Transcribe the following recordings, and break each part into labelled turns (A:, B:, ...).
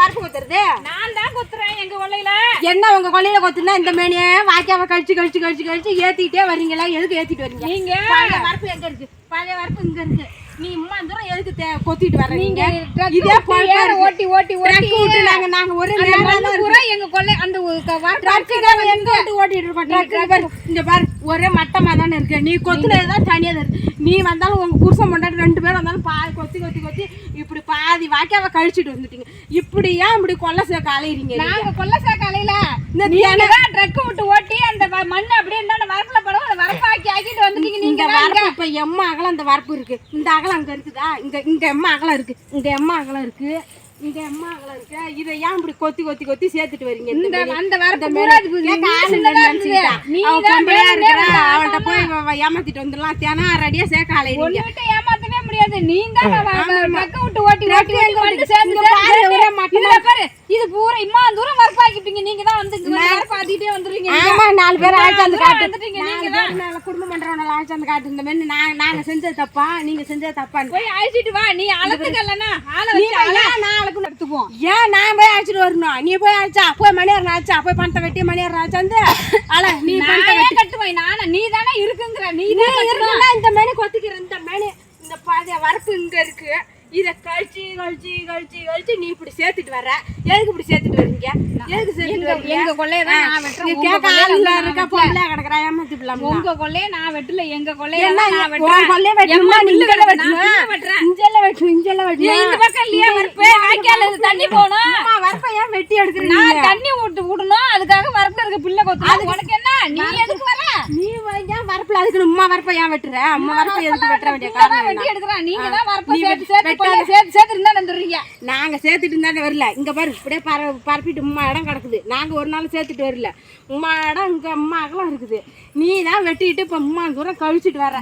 A: வரப்பு கொத்துறது?
B: நான் தான் குத்துறேன் எங்க கொள்ளையில.
A: என்ன உங்க கொள்ளையில கொத்துனா இந்த மேனிய வாய்க்காவை கழிச்சு கழிச்சு கழிச்சு கழிச்சு ஏத்திட்டே வர்றீங்களா? எதுக்கு ஏத்திட்டு வர்றீங்க?
B: நீங்க?
A: பழைய வரப்பு எங்க இருக்கு? பழைய வரப்பு இங்க இருக்கு. நீ இம்மா தூரம் எதுக்கு கொத்திட்டு வர்ற நீங்க? இதே இருக்கு.
B: ஓட்டி ஓட்டி ஓட்டி.
A: நாங்க நாங்க ஒரு நேரம்
B: பூரா எங்க கொள்ளை அந்த வரப்பு
A: எங்க ஓட்டிட்டு இருக்கோம். இங்க பாரு ஒரே மட்டமா தானே இருக்கு. நீ கொத்துனது தான் தனியா தான் இருக்கு. நீ வந்தாலும் உங்க புருஷன் பொண்டாட்டி ரெண்டு பேரும் வந்தாலும் பா கொத்தி கொத்தி கொத்தி இப்படி பாதி வாக்கியாவை கழிச்சிட்டு வந்துட்டீங்க. இப்படி ஏன் இப்படி கொல்ல சேர்க்க அலையிறீங்க நீங்க?
B: நாங்க கொல்லை சாக்காலையில
A: இந்த
B: நீங்க தான் ட்ரக் விட்டு ஓட்டி அந்த மண்ணு அப்படியே இருந்தா வரப்புல படம் அந்த வரப்பாக்கி ஆக்கிட்டு வந்துட்டீங்க.
A: இந்த
B: நீங்க தான்
A: வரப்பு இப்ப எம்மா அகலம் அந்த வரப்பு இருக்கு. இந்த அகலம் அங்க இருக்குதா? இங்க இங்க எம்மா அகலம் இருக்கு. இங்க எம்மா அகலம் இருக்கு. அகலம் இருக்கு இதை ஏன் இப்படி கொத்தி கொத்தி கொத்தி சேர்த்துட்டு வரீங்க இந்த
B: இந்த? அந்த வரப்பு
A: இந்த
B: பூரா
A: மாரி.
B: அது
A: கேட்க
B: நீ
A: ஆள்
B: சின்னதா
A: இல்லைன்னு
B: இருந்தது.
A: நினைச்சுக்கிட்டா.
B: நீ
A: அவ
B: தான்
A: பொம்பளையா
B: வேணும்னே
A: இருக்கிறா,
B: வந்தா.
A: அவள்ட்ட போய் ஏமாத்திட்டு வந்துடலாம் தினம் ரெடியா சேர்க்க
B: ஒண்ணுகிட்ட ஏமாத்தவே முடியாது நீ தான் விட்டு ஓட்டி ஓட்டி சேர்ந்து
A: பாரு,
B: இது பூரா இம்மா தூரம் வரப்பாக்கிட்டீங்க. நீங்க தான் வந்து வரப்பாத்திட்டே வந்துருவீங்க
A: ஆமா நாலு பேர் ஆச்சு அந்த
B: தூரம்
A: காட்டு
B: வந்துட்டீங்க
A: நாலு
B: நீங்க
A: பேர் மேல குடும்பம் பண்றவனால ஆச்சு அந்த காட்டு இந்த மாதிரி நாங்க நாங்க செஞ்சது தப்பா? நீங்க செஞ்சது தப்பான்னு.
B: போய் அழைச்சிட்டு வா. நீ அளத்துக்கலனா ஆளை வச்சு அள
A: ஏன் நாளுக்கு எடுத்துப்போம் ஏன் நான் போய் அழைச்சிட்டு வரணும்? நீ போய் அழைச்சா போய் மணியார் ஆச்சா போய் பணத்தை கட்டி மணியார் ஆச்சா வந்து அல நீ பணத்தை
B: நானே கட்டுவேன்? நானே நீ தானே இருக்குங்கிற. நீ தான்
A: இருக்குன்னா இந்த மேனி கொத்திக்கிற இந்த மேனி இந்த பாதிய வரப்பு இங்க இருக்கு. இத கழிச்சு கழிச்சு கழிச்சு கழிச்சு நீ இப்படி சேர்த்துட்டு வர்ற. எதுக்கு இப்படி சேர்த்துட்டு வர்றீங்க? எதுக்கு சேர்த்துட்டு
B: எங்க-
A: வர்றீங்க?
B: எங்க கொள்ளைய தான் நான் வெட்டுறேன். உங்க
A: இருக்கா? பொம்பளையா கிடக்குறா? ஏமாத்தி பிள்ளாம
B: உங்க கொள்ளைய நான் வெட்டல. எங்க கொள்ளைய நான் வெட்டுறேன்.
A: கொல்லைய வெட்டணுமா?
B: எம்மா
A: நீ
B: புல்லு
A: இங்கெல்லாம்
B: கிடக்கு, நான்
A: வெட்டணுமா?
B: புல்லு வெட்டுறேன்.
A: இங்கெல்லாம் வெட்டணும், இங்கெல்லாம்
B: ஏன்
A: வெட்டணும்.
B: இந்த பக்கம் இல்லையா வரப்பு வாய்க்கால தண்ணி போகணும்.
A: அம்மா, வரப்ப ஏன் வெட்டி எடுக்குறீங்க?
B: நான் தண்ணி விட்டு விடணும் அதுக்காக வரப்புல இருக்க பிள்ளை கொத்து உனக்கு என்ன? நீ எதுக்கு வர?
A: நீ ஏன் வரப்புல அதுக்குன்னு உம்மா வரப்ப ஏன் வெட்டுற? அம்மா வரப்ப எதுக்கு வெட்ட வேண்டிய
B: பிள்ளை
A: காரணம்
B: வெட்டி
A: என்ன?
B: எடுக்கிறேன். நீங்க தான் வரப்பு சேர்த்து
A: வெட்டு-
B: சேர்த்து கொள்ளைய சேர்த்து சேர்த்து இருந்தா வந்துடுறீங்க
A: நாங்க சேர்த்துட்டு இருந்தா வரல. இங்க பாரு இப்படியே பர பரப்பிட்டு உம்மா இடம் கிடக்குது. நாங்க ஒரு நாள் சேர்த்துட்டு வரல. உம்மா இடம் இங்க அம்மா அகலம் இருக்குது. நீ தான் வெட்டிட்டு இப்ப உம்மா தூரம் கழிச்சிட்டு வர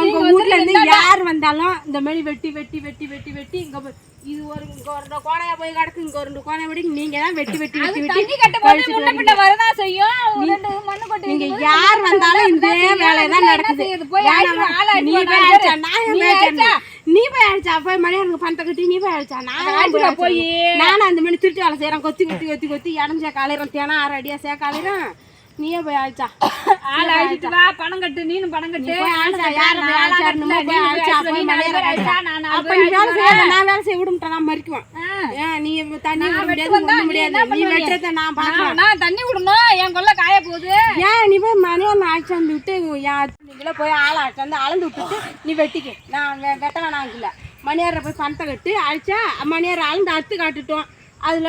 A: உங்க வீட்ல இருந்து யார் வந்தாலும் இந்த மாதிரி வெட்டி வெட்டி வெட்டி வெட்டி வெட்டி இங்க இது ஒரு இங்க ஒரு கோணையா போய் கிடக்கு இங்க ஒரு ரெண்டு கோணையா போய் நீங்க தான் வெட்டி வெட்டி வெட்டி
B: தண்ணி கட்டும் போது முன்ன பின்ன வரதான் செய்யும்? ரெண்டு மண்ணு கொட்டி
A: நீங்க யார் வந்தாலும்
B: செய்யும்.
A: வேலை தான் நடக்குது?
B: போய்
A: நீ போய்
B: நாலு
A: நான்
B: நீ
A: போய்
B: அழைச்சா?
A: அழைச்சா நீ போய் அழைச்சா போய் மணியாருக்கு பணத்தை கட்டி நீ போய் அழைச்சா நான் ஏன் போய்? நானும் அந்த மாதிரி திருட்டு வேலை செய்யறேன் கொத்தி கொத்தி கொத்தி கொத்தி இடம் சேர்க்க அலையிறோம் தேனா ஆறு அடியா சேர்க்க அலையிறோம். நீயே போய் அழைச்சா
B: ஆள் அழைச்சிட்டு வா பணம் கட்டு நீனும் பணம் கட்டு. நான் நான்
A: வேலை நான் செய்ய விடும்ட்டா நான் மறிக்குவேன். நீ தண்ணி விட
B: நான்
A: முடியாது முடியாது நீ? வெட்டுறத நான் பார்க்கறேன்
B: நான் நான் தண்ணி விடணும் என் கொள்ள காய போகுது.
A: ஏன் நீ போய் மணியார் அழைச்சாந்து விட்டு நீங்களே போய் ஆளை அழைச்சாந்து அளந்து விட்டுட்டு நீ வெட்டிக்க. நான் வெட்ட வேணாம் இல்லை மணியாரை போய் பணத்தை கட்டு அழைச்சா மணியார் அளந்து அத்து காட்டுட்டோம். அதுல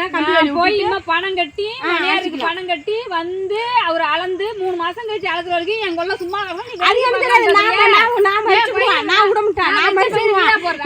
B: போய் இம்மா பணம் கட்டி மணியாருக்கு. பணம் கட்டி வந்து அவர் அளந்து மூணு மாசம் கழிச்சு அளக்குற வரைக்கும் என் கொள்ள சும்மா.
A: நான்
B: சொல்றியா?
A: நான் நான் மறிச்சிடுவேன். நான் விட மாட்டேன். நான்?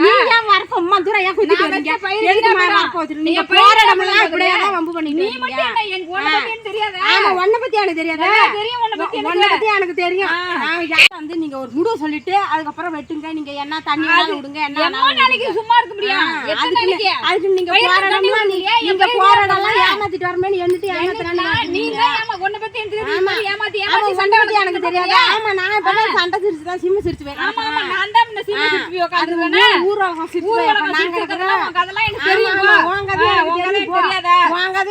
A: நீ ஏன் அம்மா தூரம் ஏன்?
B: வச்ச பயிர்
A: எதுக்கு. வரப்ப வச்சிருக்கீங்க?
B: நீங்க
A: போற
B: போயிடும்.
A: இப்படியே தான் வம்பு பண்ணிட்டு
B: நீ. மட்டும் என்ன எனக்கு உன்னை பத்தி எனக்கு தெரியாதா
A: ஆமா, உன்னை பத்தி எனக்கு தெரியாதா?
B: தெரியும் உன்னை பத்தி எனக்கு.
A: உன்னை பத்தி எனக்கு தெரியும். நான் யார் வந்து நீங்க ஒரு முடிவு சொல்லிட்டு அதுக்கப்புறம் வெட்டுங்க நீங்க என்ன தண்ணி வேணாலும் விடுங்க என்ன
B: நாளைக்கு சும்மா இருக்க முடியும்
A: ஆ,
B: எத்தனை
A: அதுக்கு
B: நாளைக்கு
A: அதுக்கு நீங்க போற?
B: என்
A: நீங்க போற
B: தண்ணி
A: இடமெல்லாம் ஏமாத்திட்டு வரமேன்னு எண்ணிட்டு ஏமாத்துறான்னு
B: நீ
A: நினைக்கிறீங்க.
B: தான் ஏமா உன்னை பத்தி எனக்கு தெரியாது.
A: ஆமா.
B: நீ ஏமாத்தி
A: ஆமா,
B: ஏமாத்தி
A: உன்னை
B: சண்டை
A: பத்தி எனக்கு
B: வளர்த்துட்டு
A: தெரியாதா? ஆமா, நான் சண்டை சிரிச்சு தான் சிம்மு சிரிச்சு
B: ஆமா ஆமா. நான் தான் இந்த
A: ஊரகம் நான்
B: அதெல்லாம் எனக்கு தெரியும்?
A: எனக்கு
B: எனக்கு. தெரியாதா?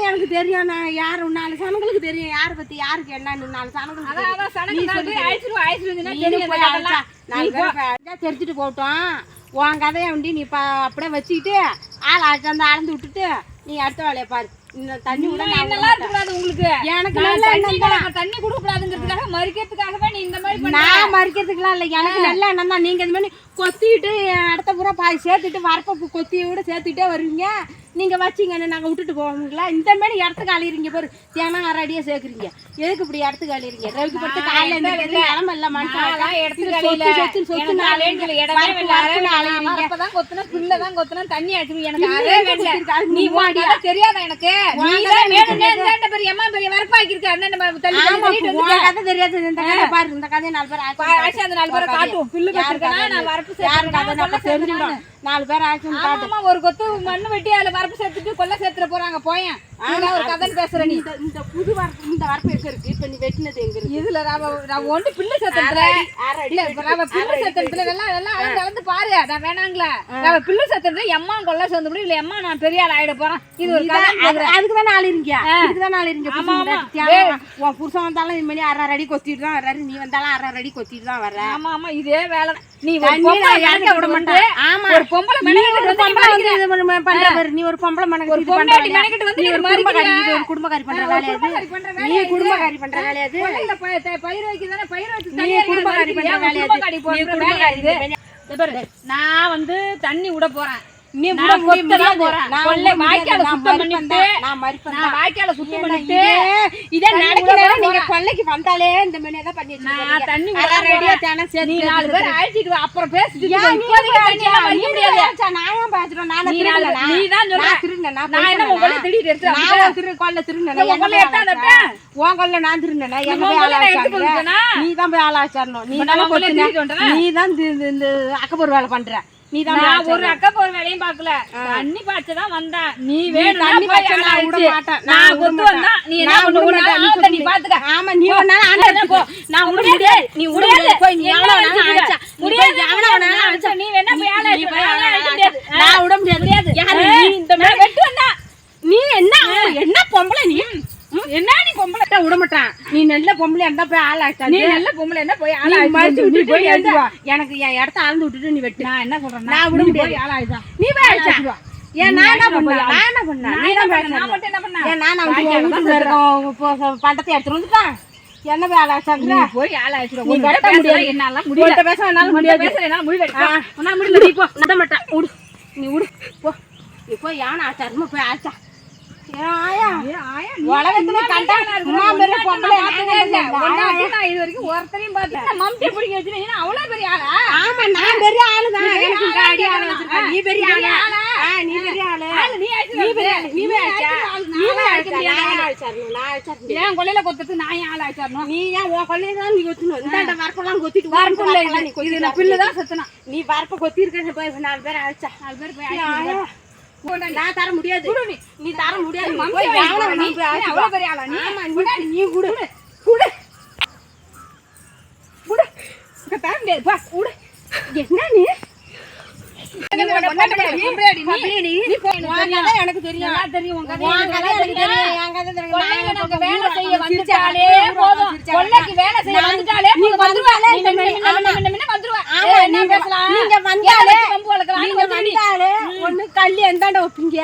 A: எனக்கு நான் யாரு நாலு சனங்களுக்கு தெரியும். யார பத்தி யாருக்கு என்னன்னு நாலு சனங்களுக்கு
B: அதான்
A: தெரியும். தெரிஞ்சுட்டு போகட்டும். உன் கதையை உண்டி நீ அப்படியே வச்சுக்கிட்டு ஆள் அழைச்சாந்து அளந்து விட்டுட்டு நீ அடுத்த வேலையை பாரு. தண்ணி விட
B: என்னெல்லாம். இருக்கக்கூடாது உங்களுக்கு.
A: எனக்கு நல்ல
B: தண்ணி
A: எண்ணம் தான்.
B: கொடுக்க- தண்ணி மறிக்கிறதுக்காகவே நீ இந்த மாதிரி
A: நான் மறிக்கிறதுக்குலாம் இல்லை. எனக்கு நல்ல எண்ணம் தான் நீங்க இந்த மாதிரி கொத்திட்டு அடுத்த பூரா பாதி சேர்த்துட்டு வரப்ப கொத்தியோட சேர்த்துட்டே வருவீங்க. நீங்க வச்சிங்க நாங்க விட்டுட்டு போவீங்களா இந்த மாதிரி இடத்துக்கு அழியிறீங்க பாரு. தினம் அரை அடியா சேர்க்குறீங்க. எதுக்கு இப்படி இடத்துக்கு அழியிறீங்க ரவிக்கு படுத்து காலையில எந்திரிக்கிறது நிலம இல்ல மனுஷன்
B: இடத்துக்கு
A: சொத்து
B: இடமே.
A: அலையுறீங்க.
B: நான் வரப்பதான் கொத்துனேன், பில்லைதான் கொத்துனேன், தண்ணி அடிச்சிருவேன். எனக்கு நீ தெரியாதா எனக்கு? தான். இந்தாண்ட பெரிய.
A: கதை தெரியாது. இந்த கதை பாரு இந்த கதையை நாலு பேர்
B: அந்த நாலு பேரை காட்டும். பில்லு கட்டிருக்கேனா, நான் வரப்பு
A: நாலு பேர் ஆச்சு
B: ஒரு கொத்து மண்ணு வெட்டி அதுல வரப்பு சேர்த்துட்டு கொள்ளை சேர்த்துட்டு போறாங்க போயேன். ஒரு பேசுற நீ.
A: இந்த புது வரப்பு இந்த வரப்பு எங்க இருக்கு இப்ப நீ வெட்டினது எங்க இருக்கு
B: இதுல ஒண்ணு சேர்த்துறதுல எல்லாம் எல்லாம் அளந்து அளந்து பாரு நான் வேணாங்களா. அவ பிள்ளை எம்மா கொல்ல சேர்ந்து முடியும் இல்ல எம்மா நான் பெரிய ஆள் ஆயிட போறேன். இது ஒரு கதை
A: அது- அதுக்கு தான் நாள் இருங்க இதுக்கு தான்
B: ஆமா.
A: உன் புருஷன் வந்தாலும் இது மாதிரி அரை அடி கொத்திட்டு தான் வர்றாரு. நீ வந்தாலும் அரை அடி கொத்திட்டு தான் வர்ற.
B: ஆமா ஆமா. இதே வேலை. நீ
A: விட மாட்டேன். ஆமா.
B: ஒரு பொம்பளை மெனக்கிட்டு வந்து நீ
A: பண்ற ஒரு பொம்பளை? மெனக்கிட்டு
B: வந்து
A: குடும்பக்காரி இது ஒரு குடும்பக்காரி பண்ற வேலையாது
B: குடும்பக்காரி பண்ற வேலையாது பயிர் நான் வந்து தண்ணி விட போறேன்.
A: நீ
B: வாய்க்கால சுத்தம் பண்ணிட்டு வாய்க்கால சுத்தம்
A: இதே
B: நடக்கிறேன் அப்புறம் பேசிட்டு
A: நான் ஏன் பாத்துறோம் நான் திருடல
B: நீ தான்
A: நான்
B: என்ன உங்களை
A: நான் திரு கொல்ல
B: உன் கொல்ல
A: நான் திருடல என்ன
B: ஆளா
A: நீ? தான் போய் ஆளா நீ தான் நீ தான் அக்கபர் வேலை பண்ற. நீ
B: ஒரு அக்கா போற வேலையும் பார்க்கல. தண்ணி பாய்ச்ச தான் நீ
A: நான் ஆமா நீ நான் முடியாது. நீ முடியாது. போய் நீ எவ்வளவு அழைச்சா நீ
B: வேணா
A: நீ என்ன என்ன பொம்பளை நீ?
B: நீ
A: நல்ல பொம்பளை இருந்தா போய் ஆள் ஆச்சா
B: நீ நல்ல பொம்பளை என்ன போய் ஆள
A: நீ விட்டுட்டு
B: போய்.
A: எனக்கு என் இடத்த அளந்து விட்டுட்டு நீ வெட்டு.
B: நான் என்ன சொல்றேன்
A: நான் விட முடியாது.
B: ஆள அழைச்சா.
A: நீ போய். ஏன் நான் என்ன
B: போய்
A: நான் என்ன
B: நான் என்ன
A: தான்
B: பண்ணேன்?
A: பேச
B: நான் மட்டும் என்ன பண்ணேன்?
A: ஏன் நான்
B: வாய்க்கால தான்
A: வீட்டுல இருக்கோம். பண்டத்தை எடுத்துட்டு வந்துட்டான் என்ன போய் ஆள் ஆச்சாங்கிற
B: நீ போய் ஆள அழைச்சிட்டு வா.
A: நீ முடியாது.
B: என்னால முடியல.
A: உன்கிட்ட பேச என்னால
B: உன்கிட்ட
A: முடியாது.
B: பேசல, என்னால முடியல.
A: ஆ, உன்னால முடியல. நீ போ. மாட்டேன். நீ போ. நீ போய் யானை ஆச்சாரமா போய் ஆச்சா? ஆயா.
B: ஏ, ஆயா, இது வரைக்கும் ஒருத்தரையும் பார்த்தேன். மம்டி பிடிக்க வச்சிருக்கீங்க அவ்வளவு பெரிய ஆளு? ஆளு?
A: வச்சிருக்கேன். நீ பெரிய ஆளா? நீ
B: நான் ஏன் ஆளு
A: நீ ஏன் உன் கொள்ளையில தான் நீ கொத்தணும்? நீ வரப்ப கொத்தி இருக்க நாலு பேர் அழிச்சா.
B: நாலு பேர் போய்
A: நான் தர முடியாது.
B: நீ.
A: தர முடியாது. நீ
B: நீ
A: குடு. குடு.
B: குடு. தர குடு.
A: என்ன நீ?
B: எனக்கு தெரியும்.
A: தெரியும்
B: வேலை செய்ய வந்துட்டாலே போதும். கொள்ளைக்கு வேலை செய்ய வந்துட்டாலே
A: நீங்க ஒண்ணு கல் எந்தாண்ட
B: ஒப்பிங்க?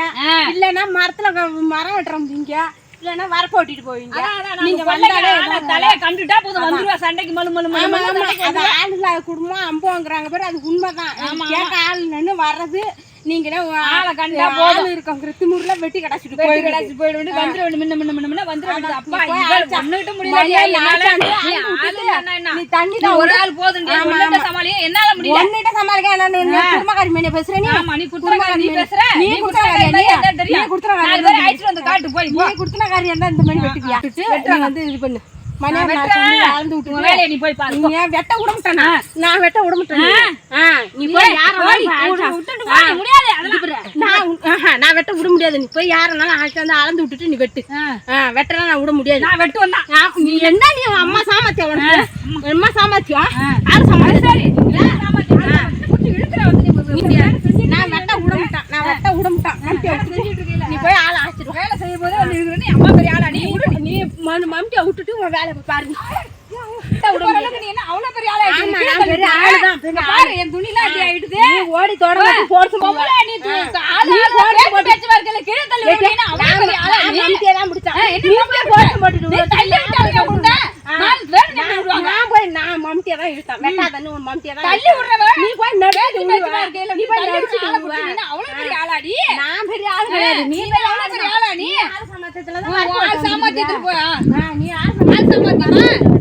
A: இல்லைன்னா மரத்துல மரம் வெட்டுறோம்பீங்க இல்லைன்னா வரப்ப ஓட்டிட்டு
B: நீங்க
A: வந்தாலே
B: தலையை கண்டுட்டா போதும் வந்துருவா சண்டைக்கு மலு மலு
A: குடும்பம் அம்புங்கிறாங்க பேர் அது உண்மைதான். கேட்ட ஆள் வர்றது நீங்களே
B: ஆளை கண்டா போதும்.
A: இருக்கோம் கிருத்திமூர்ல வெட்டி கடாச்சிட்டு போய்
B: கடாச்சி போயிட வேண்டிய முன்ன முன்ன முன்ன வந்துட அப்பா இவள் ஒண்ணுகிட்ட
A: தண்ணி
B: ஒரு ஆள் போதும் என்னால முடியல.
A: ஒன்னிட்ட சமாளிக்க என்ன நீ குடும்பக்காரி மேனிய பேசுற நீ
B: ஆமா, நீ குடுத்தனக்காரி, நீ
A: குடும்பக்காரி
B: பேசுற.
A: நீ குடுத்தனக்காரி, நீ. நீ
B: நாலு பேரை அழைச்சிட்டு வந்து காட்டு, போய்.
A: நீ குடுத்தனக்காரி இருந்தா இந்த மாதிரி வெட்டுவியா விட்டு வந்து இது பண்ணு மணியா
B: நான்.
A: சொல்லி
B: உன்
A: விட்டு
B: நீ போய் பாரு.
A: நீ வெட்ட விட மாட்டேனா நான் வெட்ட விட மாட்டேன் நீ போய் யார் இருந்தாலும் ஆட்டு வந்து அளந்து விட்டுட்டு நீ வெட்டு. வெட்டலாம் நான் விட முடியாது.
B: நான் வெட்டு
A: வந்தேன் நீ என்ன நீ அம்மா சாமர்த்தியம் உனக்கு? அம்மா சாமர்த்தியம்? யார் சாமர்த்தியம்? நான் வெட்ட விட மாட்டான். நான் வெட்ட விட மாட்டான். நீ போய் ஆள் ஆச்சிடும்
B: வேலை செய்யும் போது அம்மா பெரிய ஆளா? நீ
A: நீ மம்டியை விட்டுட்டு உன் வேலையை பாருங்க
B: நீ என்ன அவ்வளவு ஆளா
A: ஆமா
B: என் துணிலாம் ஆயிடுது.
A: நீ ஓடி
B: தொடர்ந்து போர்ஸ் போவல முடிச்சா நீ
A: அப்படியே நான்
B: வேற என்ன விடுவாங்க?
A: நான் போய் நான்
B: மம்தியே
A: நீ நான் பெரிய ஆளு கிடையாது.
B: ஆளா நீ?
A: ஆள் சமாஜத்துல தான் நீ ஆள்
B: சமாஜத்துல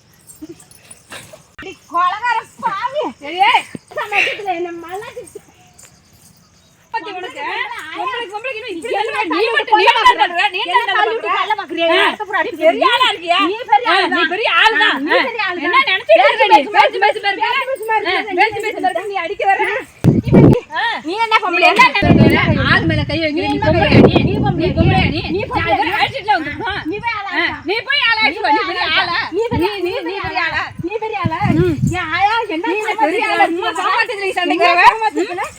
B: நீ மட்டும்
A: நீ மாட்டறவே
B: நீ என்ன காலிட்டு கல்ல மாக்கறியா அடுத்து புற அடிச்சு பெரிய ஆளா
A: இருக்கியா
B: நீ
A: பெரிய ஆளா
B: நீ பெரிய ஆளு
A: தான்
B: நீ பெரிய ஆளு
A: என்ன
B: நினைச்சிட்டு இருக்க நீ பேசி பேசி பேசி பேசி பேசி
A: பேசி
B: பேசி நீ
A: அடிக்க
B: வர நீ என்ன பொம்பளை என்ன ஆள்
A: மேல
B: கை
A: வைக்கிற
B: நீ பொம்பளை
A: நீ
B: நீ பொம்பளை
A: நீ
B: பொம்பளை
A: நீ நீ
B: பொம்பளை அடிச்சிட்டு வந்துடுறா நீ போய் ஆளா நீ போய் ஆளா நீ பெரிய ஆளா
A: நீ பெரிய
B: நீ நீ பெரிய ஆளா
A: நீ பெரிய ஆளா ஏன் ஆயா என்ன
B: பெரிய ஆளா நீ
A: சாமர்த்தியத்துல சண்டைக்கு வரவே